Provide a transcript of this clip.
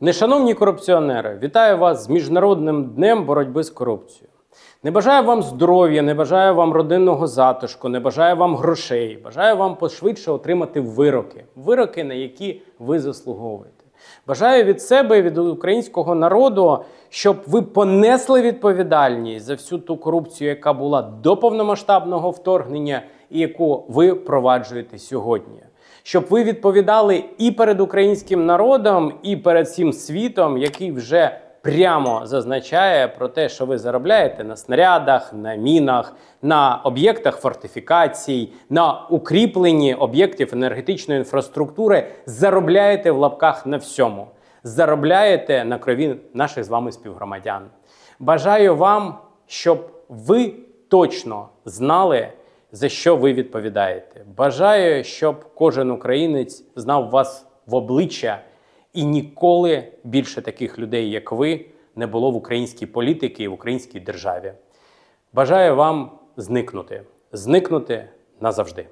Нешановні корупціонери, вітаю вас з Міжнародним днем боротьби з корупцією. Не бажаю вам здоров'я, не бажаю вам родинного затишку, не бажаю вам грошей. Бажаю вам пошвидше отримати вироки, вироки, на які ви заслуговуєте. Бажаю від себе від українського народу, щоб ви понесли відповідальність за всю ту корупцію, яка була до повномасштабного вторгнення, і яку ви проваджуєте сьогодні. Щоб ви відповідали і перед українським народом, і перед всім світом, який вже прямо зазначає про те, що ви заробляєте на снарядах, на мінах, на об'єктах фортифікацій, на укріпленні об'єктів енергетичної інфраструктури, заробляєте в лапках на всьому. Заробляєте на крові наших з вами співгромадян. Бажаю вам, щоб ви точно знали, за що ви відповідаєте. Бажаю, щоб кожен українець знав вас в обличчя і ніколи більше таких людей, як ви, не було в українській політиці і в українській державі. Бажаю вам зникнути, зникнути назавжди.